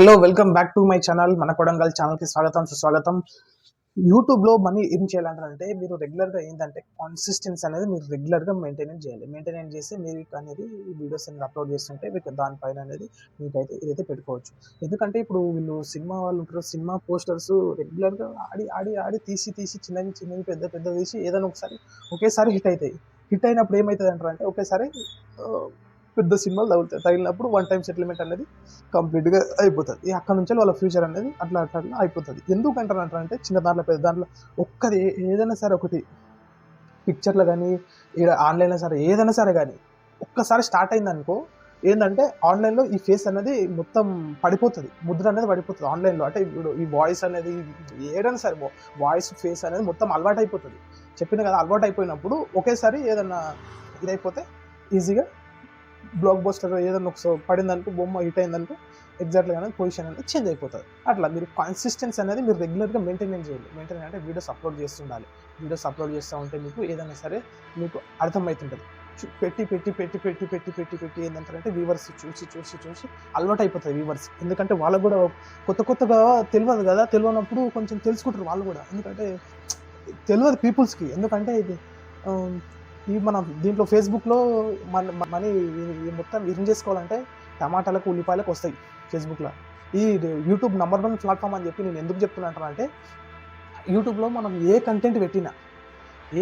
Hello welcome back to my channel మన కొడంగల్ ఛానల్కి స్వాగతం సుస్వాగతం. యూట్యూబ్లో మనీ ఏం చేయాలంటే మీరు రెగ్యులర్గా ఏంటంటే కాన్సిస్టెన్స్ అనేది మీరు రెగ్యులర్గా మెయింటైన్ చేయాలి. మెయింటైన్ చేస్తే మీరు అనేది ఈ వీడియోస్ అనేది అప్లోడ్ చేస్తుంటే మీకు దానిపైన అనేది మీకైతే ఇదైతే పెట్టుకోవచ్చు. ఎందుకంటే ఇప్పుడు వీళ్ళు సినిమా వాళ్ళు ఉంటారు సినిమా పోస్టర్స్ రెగ్యులర్గా ఆడి ఆడి ఆడి తీసి తీసి చిన్నవి చిన్నవి పెద్ద పెద్ద తీసి ఏదైనా ఒకసారి ఒకేసారి హిట్ అవుతాయి. హిట్ అయినప్పుడు ఏమవుతుంది అంటారంటే ఒకేసారి పెద్ద సినిమాలు తగులుతాయి. తగిలినప్పుడు వన్ టైం సెటిల్మెంట్ అనేది కంప్లీట్గా అయిపోతుంది. అక్కడ నుంచి వాళ్ళ ఫ్యూచర్ అనేది అట్లా అట్లా అట్లా అయిపోతుంది. ఎందుకు అంటారు అంటే చిన్న దాంట్లో పెద్ద దాంట్లో ఒక్కది ఏదైనా సరే ఒకటి పిక్చర్లో కానీ ఇక్కడ ఆన్లైన్లో సరే ఏదైనా సరే కానీ ఒక్కసారి స్టార్ట్ అయిందనుకో ఏంటంటే ఆన్లైన్లో ఈ ఫేస్ అనేది మొత్తం పడిపోతుంది. ముద్ర అనేది పడిపోతుంది ఆన్లైన్లో అంటే ఇప్పుడు ఈ వాయిస్ అనేది ఏదైనా సరే వాయిస్ ఫేస్ అనేది మొత్తం అలవాటు అయిపోతుంది చెప్పిన కదా అలవాటు అయిపోయినప్పుడు ఒకేసారి ఏదైనా ఇదైపోతే ఈజీగా బ్లాక్ బస్టర్ ఏదైనా ఒకసారి పడిందనుకో బొమ్మ హిట్ అయిందనుకో ఎగ్జాక్ట్గా పొజిషన్ అనేది చేంజ్ అయిపోతుంది. అట్లా మీరు కన్సిస్టెన్స్ అనేది మీరు రెగ్యులర్గా మెయింటైన్ చేయాలి మెయింటైన్ అంటే వీడియోస్ అప్లోడ్ చేస్తుండాలి. వీడియోస్ అప్లోడ్ చేస్తూ ఉంటే మీకు ఏదైనా సరే మీకు అర్థమవుతుంటుంది. పెట్టి పెట్టి పెట్టి పెట్టి పెట్టి పెట్టి పెట్టి ఏంటంటారంటే వీవర్స్ చూసి చూసి చూసి అలవాటు అయిపోతుంది వీవర్స్ ఎందుకంటే వాళ్ళకు కూడా కొత్త కొత్తగా తెలియదు కదా తెలియనప్పుడు కొంచెం తెలుసుకుంటారు వాళ్ళు కూడా. ఎందుకంటే తెలియదు పీపుల్స్కి ఎందుకంటే ఇది ఇవి మనం దీంట్లో ఫేస్బుక్లో మన మనీ మొత్తం ఎర్న్ చేసుకోవాలంటే టమాటాలకు ఉల్లిపాయలకు వస్తాయి ఫేస్బుక్లో ఈ యూట్యూబ్ నంబర్ వన్ ప్లాట్ఫామ్ అని చెప్పి నేను ఎందుకు చెప్తున్నాను అంటే యూట్యూబ్లో మనం ఏ కంటెంట్ పెట్టినా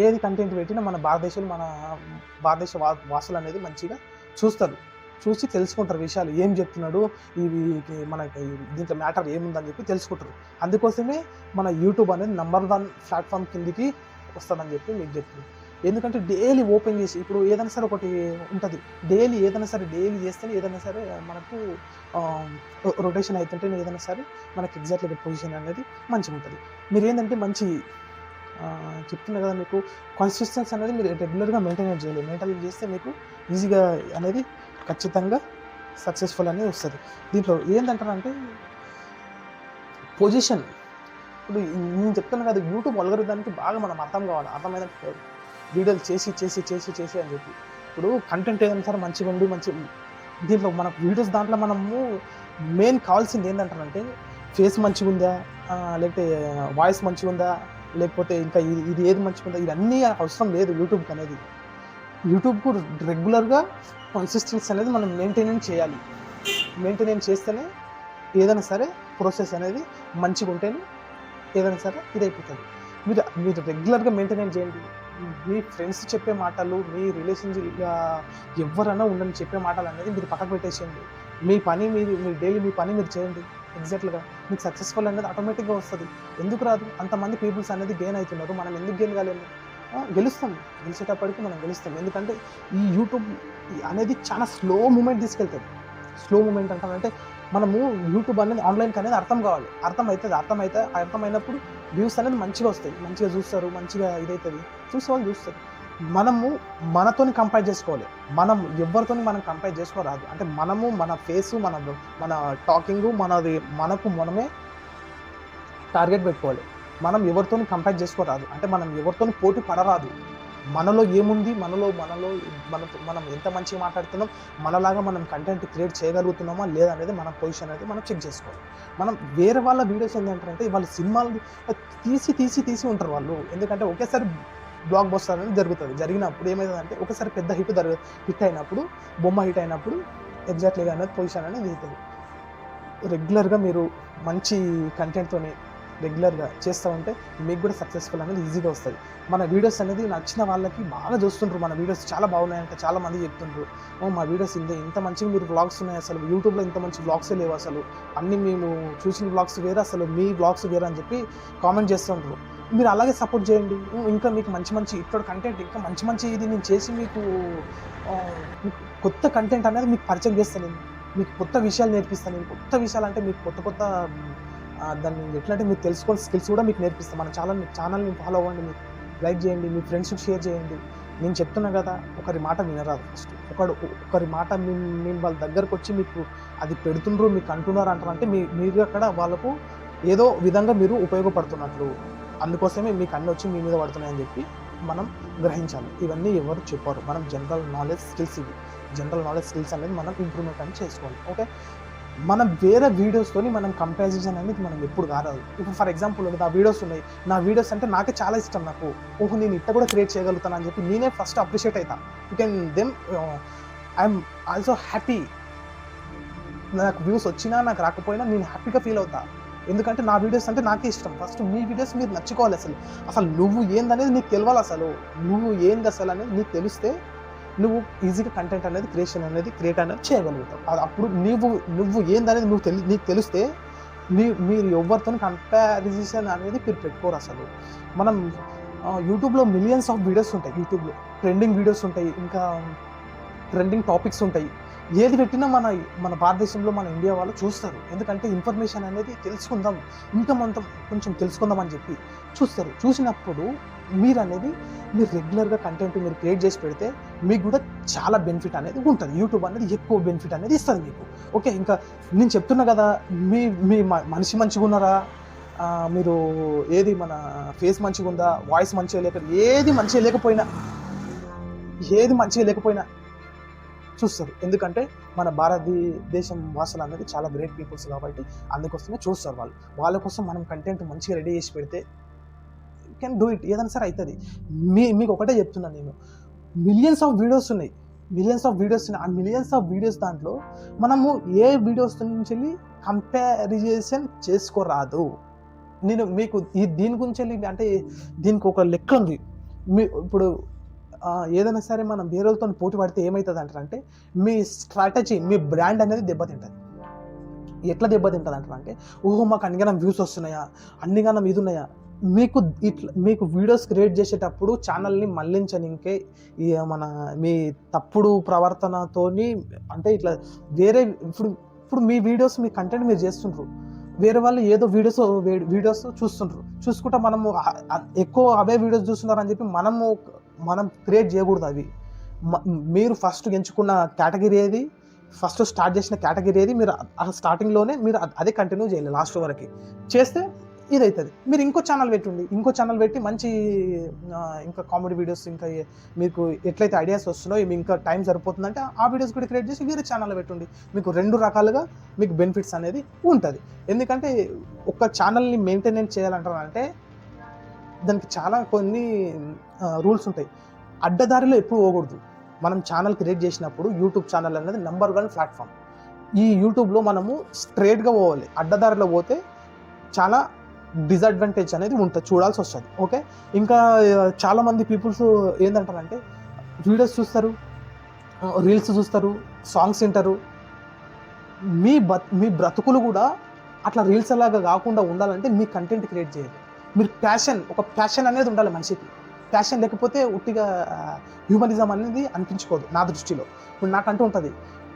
ఏది కంటెంట్ పెట్టినా మన భారతదేశంలో మన భారతదేశ వా వాసులు అనేది మంచిగా చూస్తారు. చూసి తెలుసుకుంటారు విషయాలు. ఏం చెప్తున్నాడు ఇవి మనకి దీంట్లో మ్యాటర్ ఏముందని చెప్పి తెలుసుకుంటారు. అందుకోసమే మన యూట్యూబ్ అనేది నంబర్ వన్ ప్లాట్ఫామ్ కిందికి వస్తుందని చెప్పి మీకు చెప్తున్నాను. ఎందుకంటే డైలీ ఓపెన్ చేసి ఇప్పుడు ఏదైనా సరే ఒకటి ఉంటుంది. డైలీ ఏదైనా సరే డైలీ చేస్తేనే ఏదైనా సరే మనకు రొటేషన్ అవుతుంటే ఏదైనా సరే మనకి ఎగ్జాక్ట్లీ పొజిషన్ అనేది మంచిగా ఉంటుంది. మీరు ఏంటంటే మంచి చెప్తున్నా కదా మీకు కాన్సిస్టెన్స్ అనేది మీరు రెగ్యులర్గా మెయింటైన్ చేయాలి. మెయింటైన్ చేస్తే మీకు ఈజీగా అనేది ఖచ్చితంగా సక్సెస్ఫుల్ అనేది వస్తుంది. దీంట్లో ఏంటంటారంటే పొజిషన్ ఇప్పుడు నేను చెప్తాను కదా యూట్యూబ్ అల్గరిదానికి బాగా మనం అర్థం కావాలి. అర్థమైన వీడియోలు చేసి చేసి చేసి చేసి అని చెప్పి. ఇప్పుడు కంటెంట్ ఏదైనా సరే మంచిగా ఉండి మంచి దీంట్లో మన వీడియోస్ దాంట్లో మనము మెయిన్ కావాల్సింది ఏంటంటారంటే ఫేస్ మంచిగా ఉందా? లేకపోతే వాయిస్ మంచిగా ఉందా? లేకపోతే ఇంకా ఇది ఇది ఏది మంచిగా ఉందా? ఇవన్నీ అవసరం లేదు యూట్యూబ్కి అనేది. యూట్యూబ్కు రెగ్యులర్గా కన్సిస్టెన్సీ అనేది మనం మెయింటైన్ చేయాలి. మెయింటైన్ చేస్తేనే ఏదైనా సరే ప్రాసెస్ అనేది మంచిగా ఉంటేనే ఏదైనా సరే ఇదైపోతుంది. మీరు మీరు రెగ్యులర్గా మెయింటైన్ చేయండి. మీ ఫ్రెండ్స్ చెప్పే మాటలు మీ రిలేషన్షిప్ ఎవరైనా ఉండని చెప్పే మాటలు అనేది మీరు పక్కకు పెట్టేసేయండి. మీ పని మీరు మీ డైలీ మీ పని మీరు చేయండి. ఎగ్జాక్ట్గా మీకు సక్సెస్ఫుల్ అనేది ఆటోమేటిక్గా వస్తుంది. ఎందుకు రాదు? అంతమంది పీపుల్స్ అనేది గెయిన్ అవుతున్నారు. మనం ఎందుకు గెయిన్ కాలేము? గెలుస్తాం. గెలిచేటప్పటికి మనం గెలుస్తాం. ఎందుకంటే ఈ యూట్యూబ్ అనేది చాలా స్లో మూమెంట్ తీసుకెళ్తుంది. స్లో మూమెంట్ అంటామంటే మనము యూట్యూబ్ అనేది ఆన్లైన్కి అనేది అర్థం కావాలి. అర్థం అవుతుంది అర్థమైతే అర్థమైనప్పుడు వ్యూస్ అనేది మంచిగా వస్తాయి. మంచిగా చూస్తారు మంచిగా ఇదవుతుంది చూసే వాళ్ళు చూస్తారు. మనము మనతోని కంపేర్ చేసుకోవాలి. మనం ఎవరితోని మనం కంపేర్ చేసుకోరాదు. అంటే మనము మన ఫేసు మన మన టాకింగ్ మనది మనకు మనమే టార్గెట్ పెట్టుకోవాలి. మనం ఎవరితోని కంపేర్ చేసుకోరాదు. అంటే మనం ఎవరితోని పోటీ పడరాదు. మనలో ఏముంది? మనలో మనలో మన మనం ఎంత మంచిగా మాట్లాడుతున్నాం? మనలాగా మనం కంటెంట్ క్రియేట్ చేయగలుగుతున్నామా? లేదా అనేది మన పొజిషన్ అనేది మనం చెక్ చేసుకోవాలి. మనం వేరే వాళ్ళ వీడియోస్ ఏంటంటే వాళ్ళ సినిమాలు తీసి తీసి తీసి ఉంటారు వాళ్ళు. ఎందుకంటే ఒకేసారి బ్లాక్ బస్టర్ అనేది జరుగుతుంది. జరిగినప్పుడు ఏమవుతుందంటే ఒకసారి పెద్ద హిట్ జరుగు హిట్ అయినప్పుడు బొమ్మ హిట్ అయినప్పుడు ఎగ్జాక్ట్లీగా అనేది పొజిషన్ అనేది దిగుతుంది. రెగ్యులర్గా మీరు మంచి కంటెంట్తోనే రెగ్యులర్గా చేస్తామంటే మీకు కూడా సక్సెస్ఫుల్ అనేది ఈజీగా వస్తుంది. మన వీడియోస్ అనేది నచ్చిన వాళ్ళకి బాగా చూస్తుంటారు మన వీడియోస్ చాలా బాగున్నాయంటే చాలా మంది చెప్తుంటారు ఓ మా వీడియోస్ ఇంత ఇంత మంచిగా మీరు వ్లాగ్స్ ఉన్నాయి అసలు. యూట్యూబ్లో ఇంత మంచి వ్లాగ్సే లేవు అసలు. అన్నీ మేము చూసిన వ్లాగ్స్ వేరే అసలు మీ వ్లాగ్స్ వేరే అని చెప్పి కామెంట్ చేస్తుంటారు మీరు అలాగే సపోర్ట్ చేయండి. ఇంకా మీకు మంచి మంచి ఇక్కడ కంటెంట్ ఇంకా మంచి మంచి ఇది నేను చేసి మీకు కొత్త కంటెంట్ అనేది మీకు పరిచయం చేస్తాను నేను. మీకు కొత్త విషయాలు నేర్పిస్తాను నేను. కొత్త విషయాలు అంటే మీకు కొత్త కొత్త దాన్ని ఎట్లా అంటే మీరు తెలుసుకోవాల్సిన స్కిల్స్ కూడా మీకు నేర్పిస్తాం. మన ఛానల్ ఛానల్ని ఫాలో అవ్వండి మీరు లైక్ చేయండి మీ ఫ్రెండ్స్కి షేర్ చేయండి. నేను చెప్తున్నా కదా ఒకరి మాట వినరాదు ఫస్ట్. ఒకడు ఒకరి మాట మీ మేము వాళ్ళ దగ్గరకు వచ్చి మీకు అది పెడుతుండ్రు మీకు అంటున్నారు అంటారు అంటే మీ మీరు అక్కడ వాళ్ళకు ఏదో విధంగా మీరు ఉపయోగపడుతున్నట్లు. అందుకోసమే మీకు అన్నీ వచ్చి మీ మీద పడుతున్నాయని చెప్పి మనం గ్రహించాలి. ఇవన్నీ ఎవరు చెప్పారు. మనం జనరల్ నాలెడ్జ్ స్కిల్స్ ఇవి. జనరల్ నాలెడ్జ్ స్కిల్స్ అనేది మనం ఇంప్రూవ్మెంట్ అని చేసుకోవాలి. ఓకే? మనం వేరే వీడియోస్తోని మనం కంపారిజన్ అనేది మనం ఎప్పుడు కారాదు. ఇప్పుడు ఫర్ ఎగ్జాంపుల్ నా వీడియోస్ ఉన్నాయి. నా వీడియోస్ అంటే నాకే చాలా ఇష్టం నాకు. ఓహో నేను ఇట్ట కూడా క్రియేట్ చేయగలుగుతాను అని చెప్పి నేనే ఫస్ట్ అప్రిషియేట్ అవుతా you can them I'm also happy నాకు వ్యూస్ వచ్చినా నాకు రాకపోయినా నేను హ్యాపీగా ఫీల్ అవుతా. ఎందుకంటే నా వీడియోస్ అంటే నాకే ఇష్టం. ఫస్ట్ మీ వీడియోస్ మీరు నచ్చుకోవాలి అసలు. అసలు నువ్వు ఏందనేది నీకు తెలియాలి అసలు. నువ్వు ఏంది అసలు అనేది నీకు తెలిస్తే నువ్వు ఈజీగా కంటెంట్ అనేది క్రియేషన్ అనేది క్రియేట్ అనేది చేయగలుగుతావు. అది అప్పుడు నువ్వు నువ్వు ఏందనేది నువ్వు తెలి నీకు తెలిస్తే మీ మీరు ఎవరితో కంపారిజన్ అనేది మీరు పెట్టుకోరు అసలు. మనం యూట్యూబ్లో మిలియన్స్ ఆఫ్ వీడియోస్ ఉంటాయి యూట్యూబ్లో. ట్రెండింగ్ వీడియోస్ ఉంటాయి ఇంకా ట్రెండింగ్ టాపిక్స్ ఉంటాయి. ఏది పెట్టినా మన మన భారతదేశంలో మన ఇండియా వాళ్ళు చూస్తారు. ఎందుకంటే ఇన్ఫర్మేషన్ అనేది తెలుసుకుందాం. ఇంకా మనం కొంచెం తెలుసుకుందాం అని చెప్పి చూస్తారు. చూసినప్పుడు మీరు అనేది మీరు రెగ్యులర్గా కంటెంట్ మీరు క్రియేట్ చేసి పెడితే మీకు కూడా చాలా బెనిఫిట్ అనేది ఉంటుంది. యూట్యూబ్ అనేది ఎక్కువ బెనిఫిట్ అనేది ఇస్తుంది మీకు. ఓకే ఇంకా నేను చెప్తున్నా కదా మీ మీ మ- మనిషి మంచిగా ఉన్నారా? మీరు ఏది మన ఫేస్ మంచిగా ఉందా వాయిస్ మంచిగా లేక ఏది మంచిగా లేకపోయినా ఏది మంచిగా లేకపోయినా చూస్తారు. ఎందుకంటే మన భారతదేశం వాసులు అనేది చాలా గ్రేట్ పీపుల్స్ కాబట్టి అందుకోసమే చూస్తారు వాళ్ళు. వాళ్ళ కోసం మనం కంటెంట్ మంచిగా రెడీ చేసి పెడితే కెన్ డూ ఇట్ ఏదైనా సరే అవుతుంది మీ మీకు ఒకటే చెప్తున్నాను నేను. మిలియన్స్ ఆఫ్ వీడియోస్ ఉన్నాయి. మిలియన్స్ ఆఫ్ వీడియోస్ ఉన్నాయి. ఆ మిలియన్స్ ఆఫ్ వీడియోస్ దాంట్లో మనము ఏ వీడియోస్ నుంచి వెళ్ళి కంపారిజేషన్ చేసుకోరాదు. నేను మీకు ఈ దీని గురించి వెళ్ళి అంటే దీనికి ఒక లెక్క ఉంది. మీ ఇప్పుడు ఏదైనా సరే మనం వేరేతో పోటీ పడితే ఏమవుతుంది అంటారంటే మీ స్ట్రాటజీ మీ బ్రాండ్ అనేది దెబ్బతింటుంది. ఎట్లా దెబ్బతింటుంది అంటారంటే ఓహో మాకు అన్నిగానం వ్యూస్ వస్తున్నాయా? అన్నిగానం ఇది ఉన్నాయా? మీకు ఇట్లా మీకు వీడియోస్ క్రియేట్ చేసేటప్పుడు ఛానల్ని మళ్ళించనికే ఇంకే మన మీ తప్పుడు ప్రవర్తనతోని అంటే ఇట్లా వేరే ఇప్పుడు ఇప్పుడు మీ వీడియోస్ మీ కంటెంట్ మీరు చేస్తుండ్రు. వేరే వాళ్ళు ఏదో వీడియోస్ వీడియోస్ చూస్తుండ్రు. చూసుకుంటా మనము ఎక్కువ అవే వీడియోస్ చూస్తున్నారు అని చెప్పి మనము మనం క్రియేట్ చేయకూడదు అవి. మీరు ఫస్ట్ ఎంచుకున్న కేటగిరీ ఏది? ఫస్ట్ స్టార్ట్ చేసిన కేటగిరీ ఏది? మీరు ఆ స్టార్టింగ్లోనే మీరు అదే కంటిన్యూ చేయాలి లాస్ట్ వరకు. చేస్తే ఇది అవుతుంది మీరు ఇంకో ఛానల్ పెట్టండి. ఇంకో ఛానల్ పెట్టి మంచి ఇంకా కామెడీ వీడియోస్ ఇంకా మీకు ఎట్లయితే ఐడియాస్ వస్తున్నాయో ఇంకా టైం సరిపోతుందంటే ఆ వీడియోస్ కూడా క్రియేట్ చేసి వేరే ఛానల్ పెట్టండి. మీకు రెండు రకాలుగా మీకు బెనిఫిట్స్ అనేది ఉంటుంది. ఎందుకంటే ఒక ఛానల్ని మెయింటెనెన్స్ చేయాలంటారంటే దానికి చాలా కొన్ని రూల్స్ ఉంటాయి. అడ్డదారిలో ఎప్పుడు పోకూడదు. మనం ఛానల్ క్రియేట్ చేసినప్పుడు యూట్యూబ్ ఛానల్ అనేది నెంబర్ వన్ ప్లాట్ఫామ్. ఈ యూట్యూబ్లో మనము స్ట్రేట్గా పోవాలి. అడ్డదారిలో పోతే చాలా డిసడ్వాంటేజ్ అనేది ఉంటుంది. చూడాల్సి వస్తుంది. ఓకే? ఇంకా చాలామంది పీపుల్స్ ఏంటంటారంటే వీడియోస్ చూస్తారు రీల్స్ చూస్తారు సాంగ్స్ వింటారు. మీ బ మీ బ్రతుకులు కూడా అట్లా రీల్స్ అలాగా కాకుండా ఉండాలంటే మీ కంటెంట్ క్రియేట్ చేయాలి. మీరు ప్యాషన్ ఒక ప్యాషన్ అనేది ఉండాలి మనిషికి. ప్యాషన్ లేకపోతే ఉట్టిగా హ్యూమనిజం అనేది అనిపించుకోదు నా దృష్టిలో. ఇప్పుడు నాకంటూ ఉంటుంది.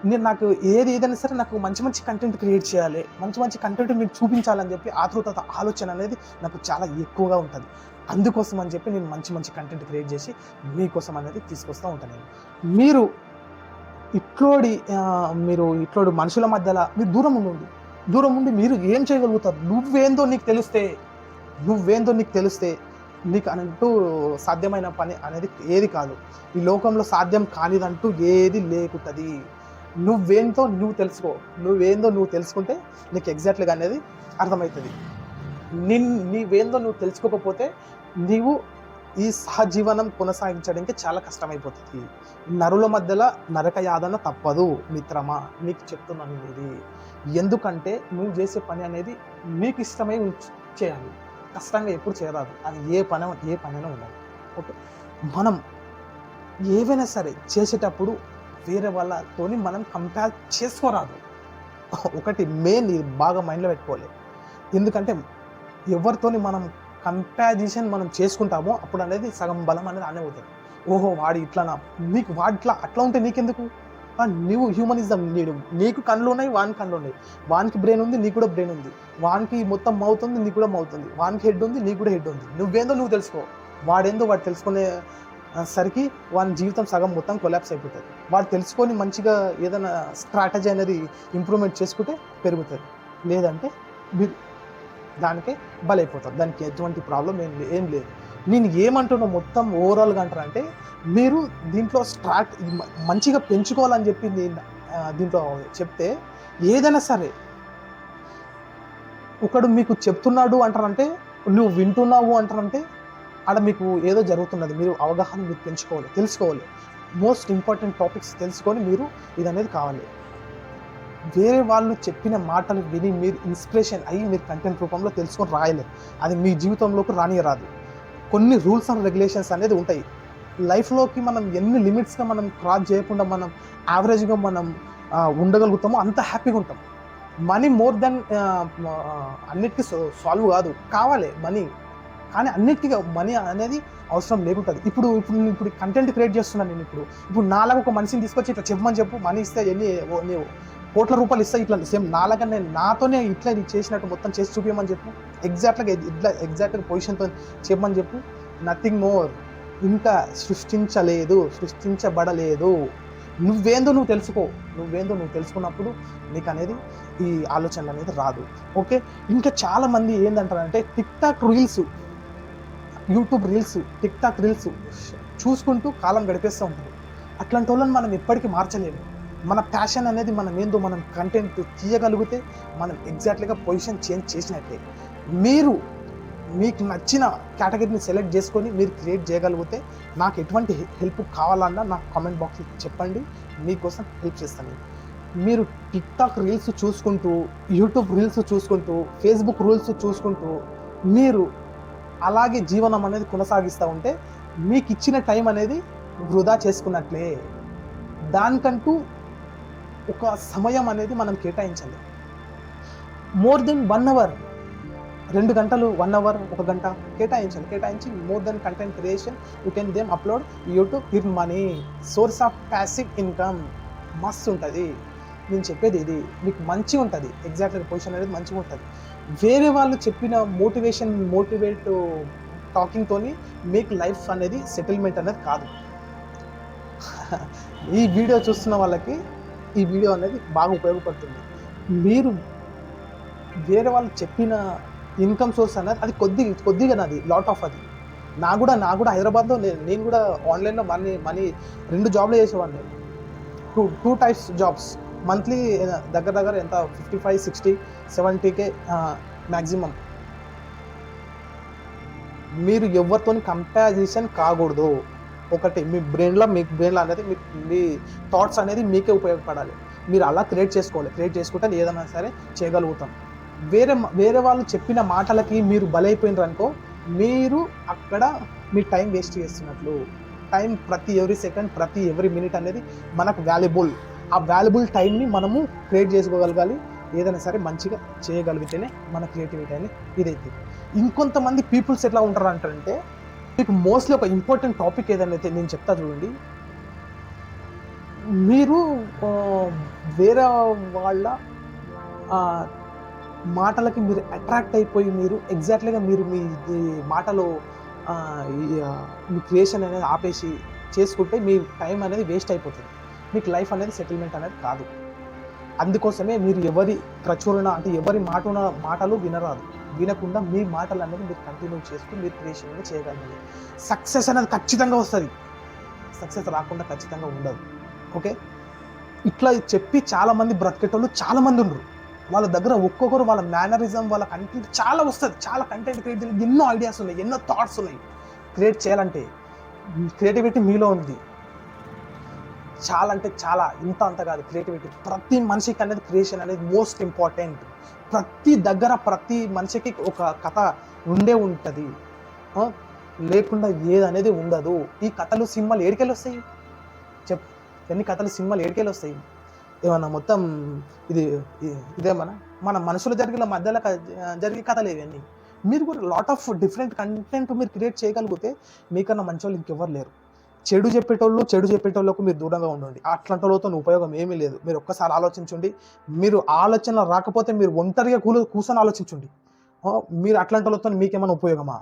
నేను నాకు ఏది ఏదైనా సరే నాకు మంచి మంచి కంటెంట్ క్రియేట్ చేయాలి మంచి మంచి కంటెంట్ మీకు చూపించాలని చెప్పి ఆతృత ఆలోచన అనేది నాకు చాలా ఎక్కువగా ఉంటుంది. అందుకోసం అని చెప్పి నేను మంచి మంచి కంటెంట్ క్రియేట్ చేసి మీకోసం అనేది తీసుకొస్తూ ఉంటాను నేను. మీరు ఇట్లోడి మీరు ఇట్లోడి మనుషుల మధ్యలో మీరు దూరం ఉండండి. దూరం ఉండి మీరు ఏం చేయగలుగుతారు? నువ్వేందో నీకు తెలిస్తే నువ్వేందో నీకు తెలిస్తే నీకు అంటూ సాధ్యమైన పని అనేది ఏది కాదు. ఈ లోకంలో సాధ్యం కానిదంటూ ఏది లేకుంటుంది. నువ్వేంతో నువ్వు తెలుసుకో. నువ్వేందో నువ్వు తెలుసుకుంటే నీకు ఎగ్జాక్ట్లీగా అనేది అర్థమవుతుంది. నిన్ నీవేందో నువ్వు తెలుసుకోకపోతే నీవు ఈ సహజీవనం కొనసాగించడానికి చాలా కష్టమైపోతుంది. నరుల మధ్యలో నరక యాదన తప్పదు మిత్రమా. నీకు చెప్తున్నాను ఇది ఎందుకంటే నువ్వు చేసే పని అనేది నీకు ఇష్టమై చేయాలి. కష్టంగా ఎప్పుడు చేయరాదు అది ఏ పని ఏ పనైనా ఉండదు. ఓకే? మనం ఏవైనా సరే చేసేటప్పుడు వేరే వాళ్ళతోని మనం కంపేర్ చేసుకోరాదు. ఒకటి మెయిన్ ఇది బాగా మైండ్లో పెట్టుకోవాలి. ఎందుకంటే ఎవరితోని మనం కంపారిజన్ మనం చేసుకుంటామో అప్పుడు అనేది సగం బలం అనేది అనే అవుతుంది ఓహో వాడు ఇట్లా నీకు వాడిట్లా ఇట్లా అట్లా ఉంటే నీకెందుకు? నువ్వు హ్యూమనిజం నీడు నీకు కళ్ళు ఉన్నాయి వానికి కళ్ళు ఉన్నాయి వానికి బ్రెయిన్ ఉంది నీకు కూడా బ్రెయిన్ ఉంది. వానికి మొత్తం మౌత్ ఉంది నీకు కూడా మౌత్ ఉంది. వానికి హెడ్ ఉంది నీకు కూడా హెడ్ ఉంది. నువ్వేందో నువ్వు తెలుసుకో. వాడేందో వాడు తెలుసుకునే సరికి వాని జీవితం సగం మొత్తం కొలాప్స్ అయిపోతుంది. వాడు తెలుసుకొని మంచిగా ఏదైనా స్ట్రాటజీ అనేది ఇంప్రూవ్మెంట్ చేసుకుంటే పెరుగుతుంది. లేదంటే దానికే బలైపోతారు దానికి ఎటువంటి ప్రాబ్లం ఏం ఏం లేదు. నేను ఏమంటున్నా మొత్తం ఓవరాల్గా అంటారంటే మీరు దీంట్లో స్ట్రాట్ మంచిగా పెంచుకోవాలని చెప్పి దీంట్లో చెప్తే ఏదైనా సరే ఒకడు మీకు చెప్తున్నాడు అంటారంటే నువ్వు వింటున్నావు అంటారంటే ఆడ మీకు ఏదో జరుగుతున్నది మీరు అవగాహన మీరు పెంచుకోవాలి తెలుసుకోవాలి. మోస్ట్ ఇంపార్టెంట్ టాపిక్స్ తెలుసుకొని మీరు ఇది అనేది కావాలి. వేరే వాళ్ళు చెప్పిన మాటలు విని మీరు ఇన్స్పిరేషన్ అయ్యి మీరు కంటెంట్ రూపంలో తెలుసుకొని రాయలేరు. అది మీ జీవితంలోకి రానియరాదు. కొన్ని రూల్స్ అండ్ రెగ్యులేషన్స్ అనేది ఉంటాయి. లైఫ్లోకి మనం ఎన్ని లిమిట్స్గా మనం క్రాస్ చేయకుండా మనం యావరేజ్గా మనం ఉండగలుగుతామో అంత హ్యాపీగా ఉంటాం. మనీ మోర్ దెన్ అన్నిటికీ సాల్వ్ కాదు. కావాలి మనీ. కానీ అన్నిటికీ మనీ అనేది అవసరం లేకుంటుంది. ఇప్పుడు ఇప్పుడు నేను ఇప్పుడు కంటెంట్ క్రియేట్ చేస్తున్నాను నేను ఇప్పుడు. ఇప్పుడు నాలాగా ఒక మనిషిని తీసుకొచ్చి ఇట్లా చెప్పమని చెప్పు మనీ ఇస్తే ఎన్ని నీవు కోట్ల రూపాయలు ఇస్తా ఇట్లా సేమ్ నాలాగా నేను నాతోనే ఇట్లా ఇది చేసినట్టు మొత్తం చేసి చూపించమని చెప్పు. ఎగ్జాక్ట్గా ఇట్లా ఎగ్జాక్ట్గా పొజిషన్తో చెప్పమని చెప్పు. నథింగ్ మోర్ ఇంకా సృష్టించలేదు సృష్టించబడలేదు. నువ్వేందో నువ్వు తెలుసుకో. నువ్వేందో నువ్వు తెలుసుకున్నప్పుడు నీకు అనేది ఈ ఆలోచనలు అనేది రాదు. ఓకే ఇంకా చాలామంది ఏంటంటారంటే TikTok reels YouTube reels TikTok reels చూసుకుంటూ కాలం గడిపేస్తూ ఉంటారు. అట్లాంటి వాళ్ళని మనం ఎప్పటికీ మార్చలేము. మన ప్యాషన్ అనేది మనం ఏందో మనం కంటెంట్ తీయగలిగితే మనం ఎగ్జాక్ట్లీగా పొజిషన్ చేంజ్ చేసినట్టే. మీరు మీకు నచ్చిన కేటగిరీని సెలెక్ట్ చేసుకొని మీరు క్రియేట్ చేయగలిగితే నాకు ఎటువంటి హెల్ప్ కావాలన్నా నాకు కామెంట్ బాక్స్లో చెప్పండి. మీకోసం హెల్ప్ చేస్తాను. మీరు టిక్టాక్ రీల్స్ చూసుకుంటూ యూట్యూబ్ రీల్స్ చూసుకుంటూ ఫేస్బుక్ రూల్స్ చూసుకుంటూ మీరు అలాగే జీవనం అనేది కొనసాగిస్తూ ఉంటే మీకు ఇచ్చిన టైం అనేది వృధా చేసుకున్నట్లే. దానికంటూ ఒక సమయం అనేది మనం కేటాయించాలి. మోర్ దెన్ వన్ అవర్ రెండు గంటలు వన్ అవర్ ఒక గంట కేటాయించాలి. కేటాయించి more than content creation you can them upload YouTube er money source of passive income మస్తు ఉంటుంది. నేను చెప్పేది ఇది. మీకు మంచిగా ఉంటుంది. ఎగ్జాక్ట్లీ పొజిషన్ అనేది మంచిగా ఉంటుంది. వేరే వాళ్ళు చెప్పిన మోటివేషన్ మోటివేట్ టాకింగ్తో మీకు లైఫ్ అనేది సెటిల్మెంట్ అనేది కాదు. ఈ వీడియో చూస్తున్న వాళ్ళకి ఈ వీడియో అనేది బాగా ఉపయోగపడుతుంది. మీరు వేరే వాళ్ళు చెప్పిన ఇన్కమ్ సోర్స్ అనేది అది కొద్ది కొద్దిగా నాది లాట్ ఆఫ్ అది. నా కూడా నా కూడా హైదరాబాద్లో నేను నేను కూడా ఆన్లైన్లో మనీ మనీ రెండు జాబ్లు చేసేవాడిని. Two two types jobs. Monthly దగ్గర దగ్గర ఎంత? Fifty five sixty seventy K maximum మీరు ఎవరితో కంపారిజన్ కాకూడదు. ఒకటి మీ బ్రెయిన్లో మీ బ్రెయిన్లో అనేది మీ మీ థాట్స్ అనేది మీకే ఉపయోగపడాలి. మీరు అలా క్రియేట్ చేసుకోవాలి. క్రియేట్ చేసుకుంటే ఏదైనా సరే చేయగలుగుతాం. వేరే వేరే వాళ్ళు చెప్పిన మాటలకి మీరు బలైపోయినారు అనుకో మీరు అక్కడ మీ టైం వేస్ట్ చేస్తున్నట్లు. టైం ప్రతి ఎవరీ సెకండ్ ప్రతి ఎవరీ మినిట్ అనేది మనకు వాల్యుబుల్ ఆ వాల్యుబుల్ టైంని మనము క్రియేట్ చేసుకోగలగాలి. ఏదైనా సరే మంచిగా చేయగలిగితేనే మన క్రియేటివిటీ అనేది ఇదైతే ఇంకొంతమంది పీపుల్స్ ఎట్లా ఉంటారు అంటారంటే మీకు మోస్ట్లీ ఒక ఇంపార్టెంట్ టాపిక్ ఏదైనా అయితే నేను చెప్తా చూడండి. మీరు వేరే వాళ్ళ మాటలకి మీరు అట్రాక్ట్ అయిపోయి మీరు ఎగ్జాక్ట్లీగా మీరు మీ మాటలో మీ క్రియేషన్ అనేది ఆపేసి చేసుకుంటే మీ టైం అనేది వేస్ట్ అయిపోతుంది. మీకు లైఫ్ అనేది సెటిల్మెంట్ అనేది కాదు. అందుకోసమే మీరు ఎవరి ప్రచురణ అంటే ఎవరి మాట మాటలు వినరాదు. వినకుండా మీ మాటలు అనేది మీరు కంటిన్యూ చేస్తూ మీరు క్రియేషన్ అనేది చేయగలగాలి. సక్సెస్ అనేది ఖచ్చితంగా వస్తుంది. సక్సెస్ రాకుండా ఖచ్చితంగా ఉండదు. ఓకే ఇట్లా చెప్పి చాలామంది బ్రతికేటోళ్ళు చాలామంది ఉండరు. వాళ్ళ దగ్గర ఒక్కొక్కరు వాళ్ళ మేనరిజం వాళ్ళ కంటెంట్ చాలా వస్తుంది. చాలా కంటెంట్ క్రియేట్ చేయాలి. ఎన్నో ఐడియాస్ ఉన్నాయి ఎన్నో థాట్స్ ఉన్నాయి. క్రియేట్ చేయాలంటే క్రియేటివిటీ మీలో ఉంది. చాలా అంటే చాలా ఇంత అంత కాదు. క్రియేటివిటీ ప్రతి మనిషికి అనేది క్రియేషన్ అనేది మోస్ట్ ఇంపార్టెంట్ ప్రతి దగ్గర ప్రతి మనిషికి ఒక కథ ఉండే ఉంటుంది. లేకుండా ఏదనేది ఉండదు. ఈ కథలు సినిమాలు ఏడికెళ్ళి వస్తాయి. చెప్ ఎన్ని కథలు సినిమాలు ఏడికెళ్ళి వస్తాయి? ఏమన్నా మొత్తం ఇది ఇదేమన్నా? మన మనుషులు జరిగిన మధ్యలో జరిగే కథలు ఇవన్నీ. మీరు కూడా లాట్ ఆఫ్ డిఫరెంట్ కంటెంట్ మీరు క్రియేట్ చేయగలిగితే మీకన్నా మంచి వాళ్ళు ఇంకెవ్వరు లేరు. చెడు చెప్పేటోళ్ళు చెడు చెప్పేటోళ్ళకు మీరు దూరంగా ఉండండి. అట్లాంటి వాళ్ళతో ఉపయోగం ఏమీ లేదు. మీరు ఒక్కసారి ఆలోచించండి. మీరు ఆలోచన రాకపోతే మీరు ఒంటరిగా కూలు కూర్చొని ఆలోచించండి. మీరు అట్లాంటి వాళ్ళతో మీకేమైనా ఉపయోగమా?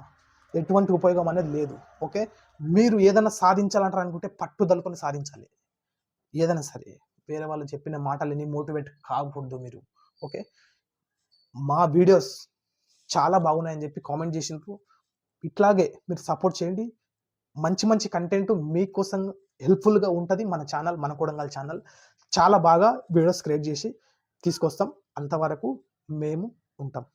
ఎటువంటి ఉపయోగం అనేది లేదు. ఓకే? మీరు ఏదైనా సాధించాలంటారు అనుకుంటే పట్టుదలతో సాధించాలి. ఏదైనా సరే. వేరే వాళ్ళు చెప్పిన మాటలని మోటివేట్ కాకూడదు మీరు. ఓకే? మా వీడియోస్ చాలా బాగున్నాయని చెప్పి కామెంట్ చేసినప్పుడు ఇట్లాగే మీరు సపోర్ట్ చేయండి. మంచి మంచి కంటెంట్ మీకోసం హెల్ప్ఫుల్గా ఉంటుంది మన ఛానల్ మన కొడంగల్ ఛానల్ చాలా బాగా వీడియోస్ క్రియేట్ చేసి తీసుకొస్తాం. అంతవరకు మేము ఉంటాం.